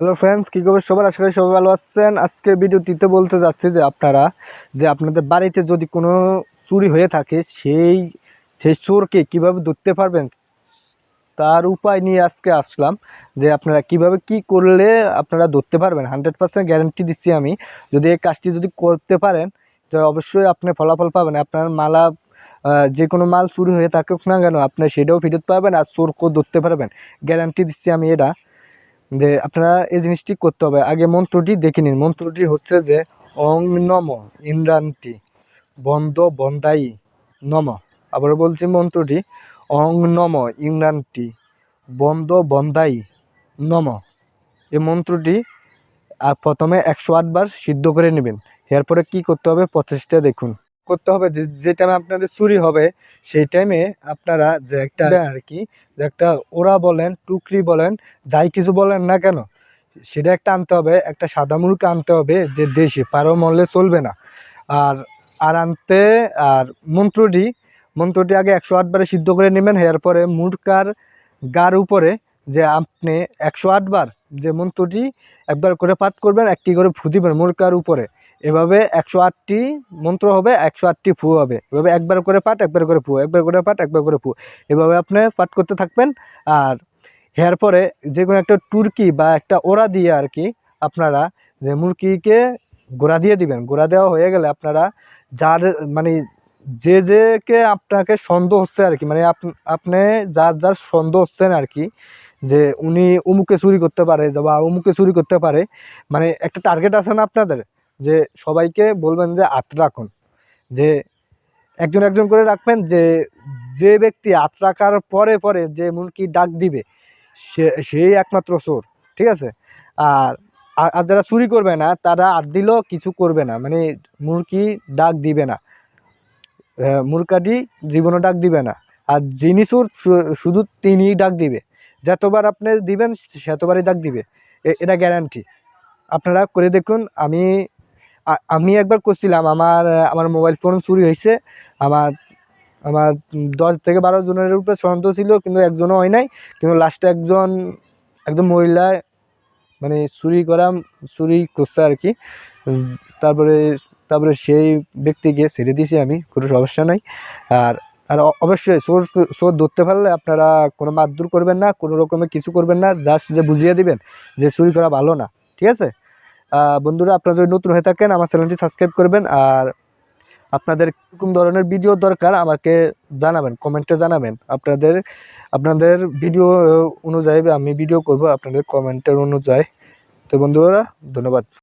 Hello friends কী খবর সবার? আশা করি সবাই ভালো আছেন। আজকে ভিডিওটিতে বলতে যাচ্ছি যে আপনারা, যে আপনাদের বাড়িতে যদি কোনো চুরি হয়ে থাকে, সেই সেই চোরকে কীভাবে ধরতে পারবেন, তার উপায় নিয়ে আজকে আসলাম যে আপনারা কীভাবে কি করলে আপনারা ধরতে পারবেন। হান্ড্রেড পার্সেন্ট গ্যারান্টি দিচ্ছি আমি। যদি এই কাজটি যদি করতে পারেন, তো অবশ্যই আপনি ফলাফল পাবেন। আপনার মালা যে কোনো মাল চুরি হয়ে থাকুক না কেন, আপনি সেটাও ফেরত পাবেন আর চোরকেও ধরতে পারবেন। গ্যারান্টি দিচ্ছি আমি এটা। যে আপনারা এই জিনিসটি করতে হবে। আগে মন্ত্রটি দেখে নিন। মন্ত্রটি হচ্ছে যে, অং নম ইন্দ্রান্তি বন্দ বন্দাই নম। আবার বলছি মন্ত্রটি, অং নম ইন্দ্রান্তি বন্দ বন্দাই নম। এই মন্ত্রটি আর প্রথমে একশো আটবার সিদ্ধ করে নেবেন। এরপরে কি করতে হবে? প্রচেষ্টা দেখুন। করতে হবে, যে যে টাইমে আপনাদের চুরি হবে, সেই টাইমে আপনারা যে একটা আর কি, যে একটা ওরা বলেন, টুকরি বলেন, যাই কিছু বলেন না কেন, সেটা একটা আনতে হবে, একটা সাদা মুরগি আনতে হবে, যে দেশি পারো মরলে চলবে না। আর আর আনতে, আর মন্ত্রটি মন্ত্রটি আগে একশো আটবারে সিদ্ধ করে নেবেন, এরপরে মুরকার গার উপরে যে আপনি একশো আটবার যে মন্ত্রটি একবার করে পাঠ করবেন, একটি করে ফু দিবেন মুরকার উপরে। এভাবে একশো আটটি মন্ত্র হবে, একশো আটটি ফু হবে। এভাবে একবার করে পাঠ, একবার করে ফু, একবার করে পাঠ, একবার করে ফু। এভাবে আপনি পাঠ করতে থাকবেন। আর এর পরে যে কোনো একটা টুরকি বা একটা ওরা দিয়ে আর কি আপনারা যে মুরগিকে গোড়া দিয়ে দিবেন, গোড়া দেওয়া হয়ে গেলে আপনারা যার মানে যে যেকে আপনাকে সন্দেহ হচ্ছে আর কি মানে আপ- আপনি যার যার সন্দেহ হচ্ছেন আর কি, যে উনি উমুকে চুরি করতে পারে বা উমুকে চুরি করতে পারে মানে একটা টার্গেট আছে না আপনাদের? যে সবাইকে বলবেন যে আত রাখুন, যে একজন একজন করে রাখবেন, যে যে ব্যক্তি আত রাখার পরে পরে যে মুরগি ডাক দিবে, সে, সেই একমাত্র চোর, ঠিক আছে? আর, আর- যারা চুরি করবে না, তারা আর দিলেও কিছু করবে না মানে মুরগি ডাক দিবে না মুরগাটি জীবনও ডাক দিবে না, আর যিনি চোর শুধু তিনিই ডাক দিবে, যতবার আপনি দিবেন সেতবারই ডাক দিবে এটা গ্যারান্টি আপনারা করে দেখুন, আমি আমি একবার করছিলাম, আমার আমার মোবাইল ফোন চুরি হয়েছে। আমার আমার দশ থেকে বারো জনের উপরে সন্দেহ ছিল, কিন্তু একজনও হয় নাই। কিন্তু লাস্টে একজন একজন মহিলা মানে চুরি করা, চুরি করছে আর কি। তারপরে তারপরে সেই ব্যক্তিকে ছেড়ে দিয়েছি আমি, কোনো সমস্যা নাই। আর আর অবশ্যই চোর চোর ধরতে পারলে আপনারা কোনো মারধর করবেন না, কোনো রকমের কিছু করবেন না জাস্ট যে বুঝিয়ে দিবেন যে চুরি করা ভালো না, ঠিক আছে? বন্ধুরা, আপনারা যদি নতুন হয়ে থাকেন, আমার চ্যানেলটি সাবস্ক্রাইব করবেন আর আপনাদের কোন ধরনের ভিডিও দরকার, আমাকে জানাবেন কমেন্টে জানাবেন। আপনাদের আপনাদের ভিডিও অনুযায়ী আমি ভিডিও করব, আপনাদের কমেন্টের অনুযায়ী। তো বন্ধুরা, ধন্যবাদ।